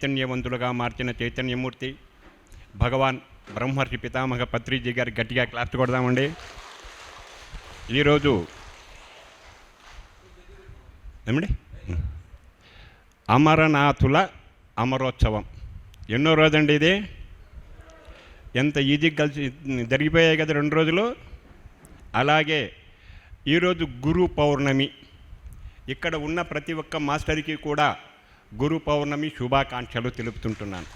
చైతన్యవంతులుగా మార్చిన చైతన్యమూర్తి భగవాన్ బ్రహ్మర్షి పితామహ పత్రిజీ గారి గట్టిగా క్లాస్ కొడదామండి. ఈరోజు ఏమండి? అమరనాథుల అమరోత్సవం. ఎన్నో రోజండి ఇది? ఎంత ఈజీ కలిసి జరిగిపోయాయి కదా రెండు రోజులు? అలాగే ఈరోజు గురు పౌర్ణమి. ఇక్కడ ఉన్న ప్రతి ఒక్క మాస్టర్కి కూడా గురు పౌర్ణమి శుభాకాంక్షలు తెలుపుతుంటున్నాను.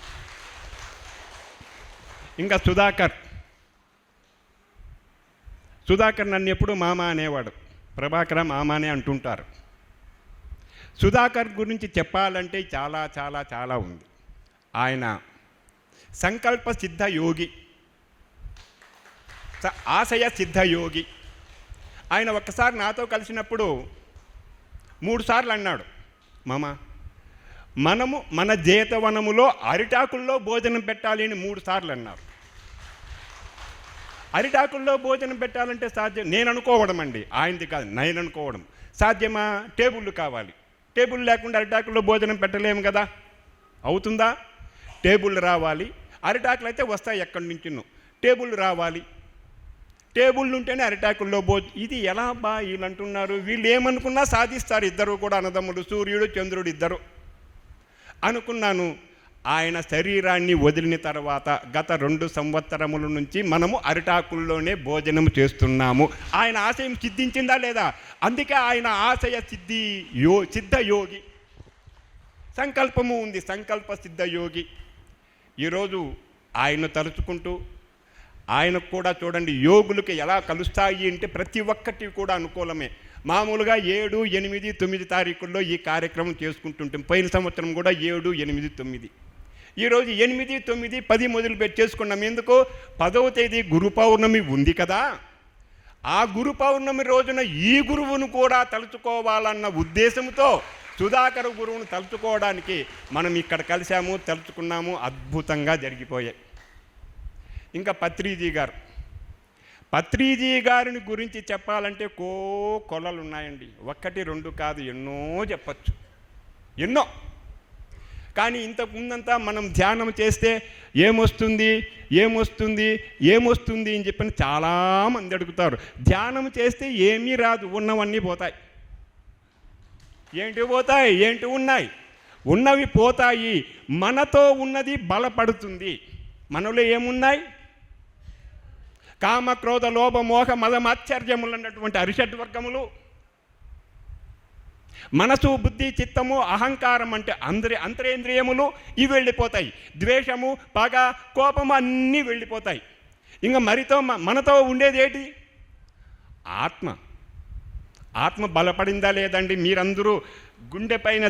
ఇంకా సుధాకర్. సుధాకర్ నన్ను ఎప్పుడు మామ అనేవాడు. ప్రభాకర మామనే అంటుంటారు. సుధాకర్ గురించి చెప్పాలంటే చాలా చాలా చాలా ఉంది. ఆయన సంకల్ప సిద్ధ యోగి. ఆశయ సిద్ధ యోగి. ఆయన ఒక్కసారి నాతో కలిసినప్పుడు మూడు సార్లు అన్నాడు మామ మనము మన జీతవనములో అరిటాకుల్లో భోజనం పెట్టాలి అని మూడు సార్లు అన్నారు. అరిటాకుల్లో భోజనం పెట్టాలంటే సాధ్యం నేను అనుకోవడం అండి ఆయనది కాదు నేను అనుకోవడం. సాధ్యమా? టేబుళ్ళు కావాలి. టేబుల్ లేకుండా అరిటాకుల్లో భోజనం పెట్టలేము కదా. అవుతుందా? టేబుల్ రావాలి. అరిటాకులు అయితే వస్తాయి ఎక్కడి నుంచినో. టేబుల్ రావాలి. టేబుల్ ఉంటేనే అరిటాకుల్లో భోజనం ఇది ఎలా బా వీళ్ళు అంటున్నారు వీళ్ళు ఏమనుకున్నా సాధిస్తారు. ఇద్దరు కూడా అన్నదమ్ముడు సూర్యుడు చంద్రుడు ఇద్దరు. అనుకున్నాను. ఆయన శరీరాన్ని వదిలిన తర్వాత గత రెండు సంవత్సరముల నుంచి మనము అరిటాకుల్లోనే భోజనం చేస్తున్నాము. ఆయన ఆశయం సిద్ధించిందా లేదా? అందుకే ఆయన ఆశయ సిద్ధి యో సిద్ధ యోగి. సంకల్పము ఉంది సంకల్ప సిద్ధయోగి ఈరోజు ఆయన తలుచుకుంటూ ఆయనకు కూడా చూడండి యోగులకి ఎలా కలుస్తాయి అంటే ప్రతి ఒక్కటి కూడా అనుకూలమే. మామూలుగా ఏడు ఎనిమిది తొమ్మిది తారీఖుల్లో ఈ కార్యక్రమం చేసుకుంటుంటాం. పోయిన సంవత్సరం కూడా ఏడు ఎనిమిది తొమ్మిది. ఈరోజు ఎనిమిది తొమ్మిది పది మొదలు పెట్టి చేసుకున్నాం. ఎందుకు? పదవ తేదీ గురు పౌర్ణమి ఉంది కదా. ఆ గురు పౌర్ణమి రోజున ఈ గురువును కూడా తలుచుకోవాలన్న ఉద్దేశంతో సుధాకర గురువును తలుచుకోవడానికి మనం ఇక్కడ కలిసాము తలుచుకున్నాము. అద్భుతంగా జరిగిపోయాయి. ఇంకా పత్రిజీ గారు పత్రిజీ గారిని గురించి చెప్పాలంటే కో కొలలు ఉన్నాయండి ఒక్కటి రెండు కాదు ఎన్నో చెప్పచ్చు. ఎన్నో. కానీ ఇంతకు ముందంతా మనం ధ్యానం చేస్తే ఏమొస్తుంది ఏమొస్తుంది ఏమొస్తుంది అని చెప్పని చాలామంది అడుగుతారు. ధ్యానం చేస్తే ఏమీ రాదు ఉన్నవన్నీ పోతాయి. ఏంటి పోతాయి? ఏంటి ఉన్నాయి? ఉన్నవి పోతాయి. మనతో ఉన్నది బలపడుతుంది. మనలో ఏమున్నాయి? కామ క్రోధ లోభ మోహ మదమాశ్చర్యములు అన్నటువంటి అరిషడ్ వర్గములు. మనసు బుద్ధి చిత్తము అహంకారం అంటే అందరి అంతరేంద్రియములు ఇవి వెళ్ళిపోతాయి. ద్వేషము పగ కోపము అన్నీ వెళ్ళిపోతాయి. ఇంకా మరితో మ- మనతో ఉండేది ఏంటి? ఆత్మ. ఆత్మ బలపడిందా లేదండి? మీరందరూ గుండె పైన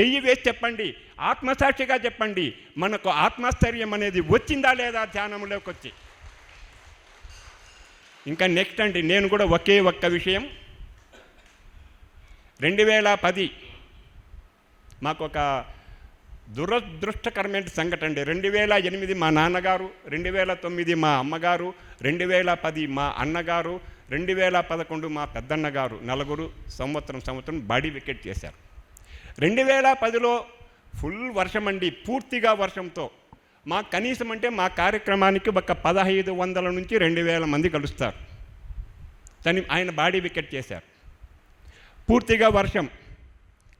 చెయ్యి వేసి చెప్పండి. ఆత్మసాక్షిగా చెప్పండి. మనకు ఆత్మస్థైర్యం అనేది వచ్చిందా లేదా ధ్యానంలోకి వచ్చి ఇంకా నెక్స్ట్ అండి నేను కూడా ఒకే ఒక్క విషయం. రెండు వేల పది మాకు ఒక దురదృష్టకరమైన సంఘటన అండి రెండు వేల ఎనిమిది మా నాన్నగారు రెండు వేల తొమ్మిది మా అమ్మగారు రెండు వేల పది మా అన్నగారు రెండు వేల పదకొండు మా పెద్దన్నగారు నలుగురు సంవత్సరం సంవత్సరం బాడీ వికెట్ చేశారు. రెండు వేల పదిలో ఫుల్ వర్షం అండి పూర్తిగా వర్షంతో. మా కనీసం అంటే మా కార్యక్రమానికి ఒక పదహైదు వందల నుంచి రెండు వేల మంది కలుస్తారు. కానీ ఆయన బాడీ వికెట్ చేశారు. పూర్తిగా వర్షం.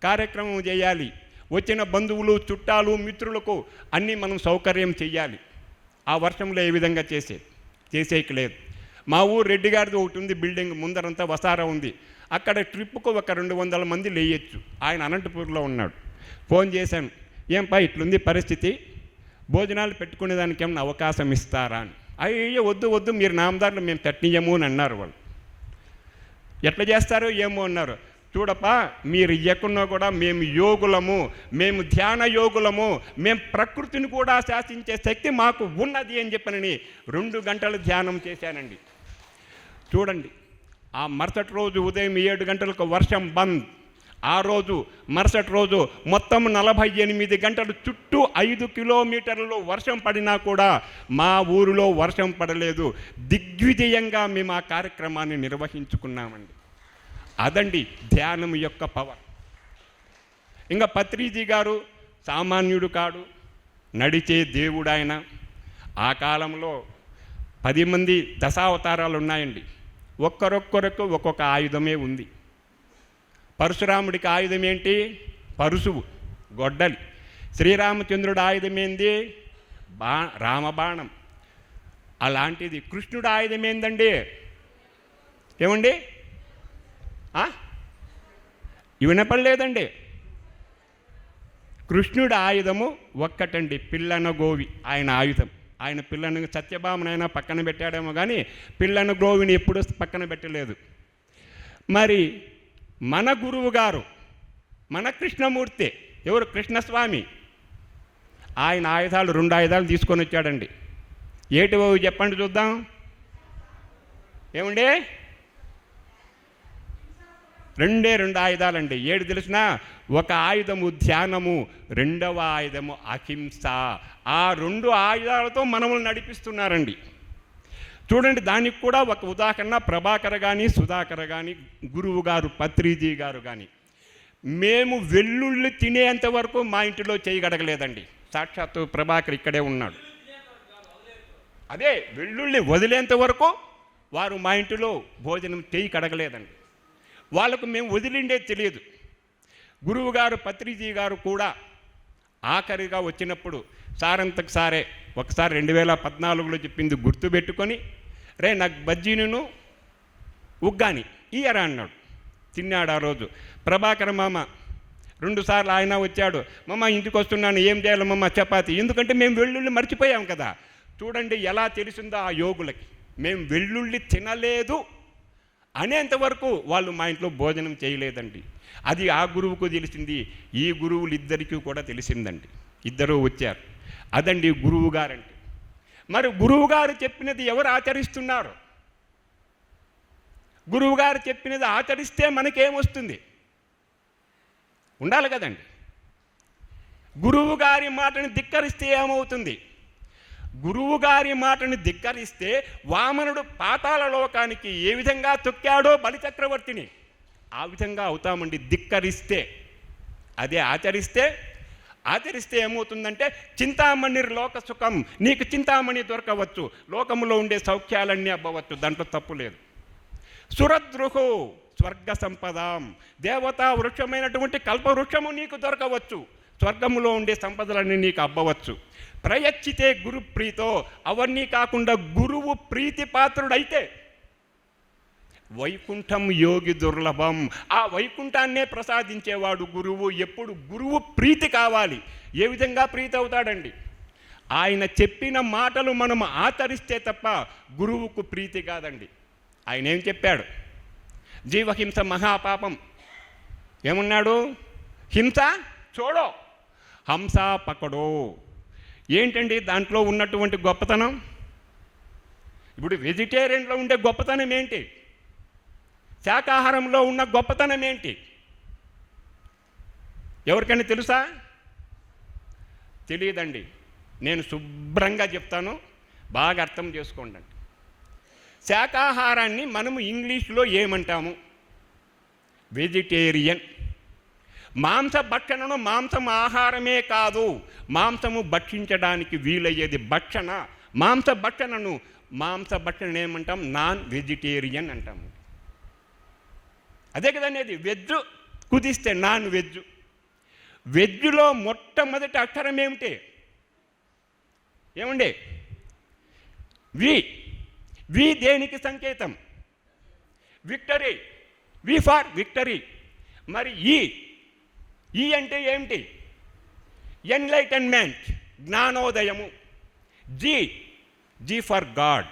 కార్యక్రమం చేయాలి. వచ్చిన బంధువులు చుట్టాలు మిత్రులకు అన్నీ మనం సౌకర్యం చెయ్యాలి. ఆ వర్షంలో ఏ విధంగా చేసే చేసేకి లేదు. మా ఊరు రెడ్డి గారిది ఒకటి ఉంది బిల్డింగ్ ముందరంతా వసారా ఉంది. అక్కడ ట్రిప్కు ఒక రెండు వందల మంది లేయచ్చు. ఆయన అనంతపూర్లో ఉన్నాడు. ఫోన్ చేశాను. ఏంపా ఇట్లుంది పరిస్థితి? భోజనాలు పెట్టుకునేదానికి ఏమైనా అవకాశం ఇస్తారా అని. అయ్యో వద్దు వద్దు మీరు నామదారులు మేము తట్టియము అని అన్నారు వాళ్ళు. ఎట్లా చేస్తారో ఏమో అన్నారు. చూడపా మీరు ఇయ్యకున్నా కూడా మేము యోగులము మేము ధ్యాన యోగులము మేము ప్రకృతిని కూడా శాసించే శక్తి మాకు ఉన్నది అని చెప్పనని రెండు గంటలు ధ్యానం చేశానండి. చూడండి ఆ మరుసటి రోజు ఉదయం ఏడు గంటలకు వర్షం బంద్. ఆ రోజు మరుసటి రోజు మొత్తం నలభై ఎనిమిది గంటలు చుట్టూ ఐదు కిలోమీటర్లు వర్షం పడినా కూడా మా ఊరిలో వర్షం పడలేదు. దిగ్విజయంగా మేము ఆ కార్యక్రమాన్ని నిర్వహించుకున్నామండి. అదండి ధ్యానం యొక్క పవర్. ఇంకా పత్రిజీ గారు సామాన్యుడు కాడు నడిచే దేవుడు ఆయన ఆ కాలంలో పది మంది దశావతారాలు ఉన్నాయండి ఒక్కరొక్కరికి ఒక్కొక్క ఆయుధమే ఉంది. పరశురాముడికి ఆయుధం ఏంటి? పరుశువు గొడ్డలి. శ్రీరామచంద్రుడు ఆయుధం ఏంది? బా రామబాణం. అలాంటిది కృష్ణుడు ఆయుధం ఏందండి? ఏమండి? వినపడలేదండి. కృష్ణుడి ఆయుధము ఒక్కటండి పిల్లన గోవి ఆయన ఆయుధం. ఆయన పిల్లను సత్యభామనైనా పక్కన పెట్టాడేమో కానీ పిల్లన గోవిని ఎప్పుడు పక్కన పెట్టలేదు. మరి మన గురువు గారు మన కృష్ణమూర్తి ఎవరు? కృష్ణస్వామి. ఆయన ఆయుధాలు రెండు ఆయుధాలు తీసుకొని వచ్చాడండి. ఏటివో చెప్పండి చూద్దాం. ఏమండి? రెండే రెండు ఆయుధాలండి. ఏడు తెలిసిన? ఒక ఆయుధము ధ్యానము రెండవ ఆయుధము అహింస. ఆ రెండు ఆయుధాలతో మనములు నడిపిస్తున్నారండి. చూడండి దానికి కూడా ఒక ఉదాహరణ ప్రభాకర్ కానీ సుధాకర్ కానీ గురువు గారు పత్రిజీ గారు కానీ మేము వెల్లుల్లి తినేంత వరకు మా ఇంటిలో చేయగడగలేదండి. సాక్షాత్తు ప్రభాకర్ ఇక్కడే ఉన్నాడు. అదే వెల్లుల్లి వదిలేంత వరకు వారు మా ఇంటిలో భోజనం చేయి కడగలేదండి వాళ్ళకు మేము వదిలిండే తెలియదు. గురువుగారు పత్రిజీ గారు కూడా ఆఖరిగా వచ్చినప్పుడు సారంతకు సారే ఒకసారి రెండు వేల పద్నాలుగులో చెప్పింది గుర్తుపెట్టుకొని రే నాకు బజ్జీను ఉగ్గాని ఇయ్యరా అన్నాడు. తిన్నాడు ఆ రోజు. ప్రభాకర మామ రెండుసార్లు ఆయన వచ్చాడు. మమ్మ ఇంటికి వస్తున్నాను ఏం చేయాలి మమ్మ చపాతి? ఎందుకంటే మేము వెల్లుల్లి మర్చిపోయాం కదా. చూడండి ఎలా తెలిసిందో ఆ యోగులకి. మేము వెల్లుల్లి తినలేదు అనేంతవరకు వాళ్ళు మా ఇంట్లో భోజనం చేయలేదండి. అది ఆ గురువుకు తెలిసింది ఈ గురువులు ఇద్దరికీ కూడా తెలిసిందండి. ఇద్దరు వచ్చారు. అదండి గురువు గారంటే. మరి గురువుగారు చెప్పినది ఎవరు ఆచరిస్తున్నారు? గురువుగారు చెప్పినది ఆచరిస్తే మనకేమొస్తుంది? ఉండాలి కదండి. గురువు గారి మాటని ధిక్కరిస్తే ఏమవుతుంది? గురువు గారి మాటని ధిక్కరిస్తే వామనుడు పాతాల లోకానికి ఏ విధంగా తొక్కాడో బలిచక్రవర్తిని ఆ విధంగా అవుతామండి ధిక్కరిస్తే. అదే ఆచరిస్తే ఆచరిస్తే ఏమవుతుందంటే చింతామణి లోక సుఖం నీకు చింతామణి దొరకవచ్చు. లోకములో ఉండే సౌఖ్యాలన్నీ అవ్వవచ్చు దాంట్లో తప్పు లేదు. సురద్రుహు స్వర్గ సంపదాం. దేవతా వృక్షమైనటువంటి కల్పవృక్షము నీకు దొరకవచ్చు. స్వర్గములో ఉండే సంపదలన్నీ నీకు అబ్బవచ్చు. ప్రయచ్చితే గురు ప్రీతో అవన్నీ కాకుండా గురువు ప్రీతి పాత్రుడైతే వైకుంఠం యోగి దుర్లభం. ఆ వైకుంఠాన్నే ప్రసాదించేవాడు గురువు. ఎప్పుడు గురువు ప్రీతి కావాలి. ఏ విధంగా ప్రీతి అవుతాడండి? ఆయన చెప్పిన మాటలు మనం ఆచరిస్తే తప్ప గురువుకు ప్రీతి కాదండి. ఆయన ఏం చెప్పాడు? జీవహింస మహాపాపం. ఏమన్నాడు? హింస? చూడో. హంస పకడో. ఏంటండి దాంట్లో ఉన్నటువంటి గొప్పతనం? ఇప్పుడు వెజిటేరియన్లో ఉండే గొప్పతనం ఏంటి? శాకాహారంలో ఉన్న గొప్పతనం ఏంటి? ఎవరికైనా తెలుసా? తెలియదండి. నేను శుభ్రంగా చెప్తాను. బాగా అర్థం చేసుకోండి శాకాహారాన్ని మనము ఇంగ్లీష్లో ఏమంటాము? వెజిటేరియన్. మాంస భక్షణను మాంసం ఆహారమే కాదు. మాంసము భక్షించడానికి వీలయ్యేది భక్షణ. మాంస భక్షణను మాంస భక్షణ ఏమంటాం నాన్ వెజిటేరియన్ అంటాము. అదే కదనేది వెజ్జు కుదిస్తే నాన్ వెజ్ వెజ్జులో మొట్టమొదటి అక్షరం ఏమిటి? ఏమండి? వి. వి దేనికి సంకేతం? విక్టరీ. V for victory. మరి ఈ. ఈ అంటే ఏమిటి? ఎన్లైటన్మెంట్ జ్ఞానోదయము. జీ. G for God.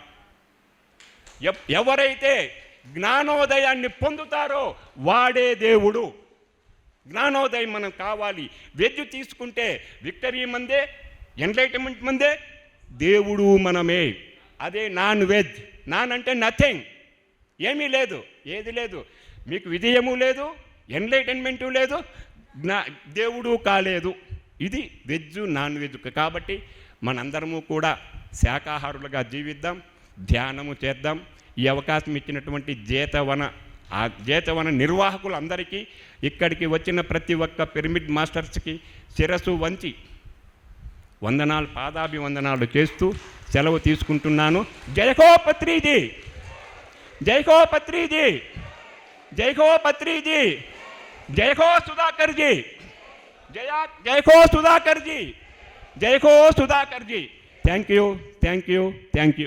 ఎవరైతే జ్ఞానోదయాన్ని పొందుతారో వాడే దేవుడు. జ్ఞానోదయం మనం కావాలి. వెజ్ తీసుకుంటే విక్టరీ మందే ఎన్లైటన్మెంట్ మందే దేవుడు మనమే. అదే నాన్ వెజ్. నాన్ అంటే నథింగ్. ఏమీ లేదు ఏది లేదు. మీకు విజయము లేదు ఎన్లైటన్మెంటు లేదు జ్ఞా దేవుడు కాలేదు. ఇది వెజ్ నాన్ వెజ్ కాబట్టి మనందరము కూడా శాకాహారులుగా జీవిద్దాం ధ్యానము చేద్దాం ఈ అవకాశం ఇచ్చినటువంటి జేతవన ఆ జేతవన నిర్వాహకులందరికీ ఇక్కడికి వచ్చిన ప్రతి ఒక్క పిరమిడ్ మాస్టర్స్కి శిరస్సు వంచి వందనాలు పాదాభివందనాలు చేస్తూ సెలవు తీసుకుంటున్నాను. జయహో పత్రిజీ! జయహో పత్రిజీ! సుధాకర్జీ జయా జయహో సుధాకర్జీ జయహో Sudhakarji thank you thank you thank you.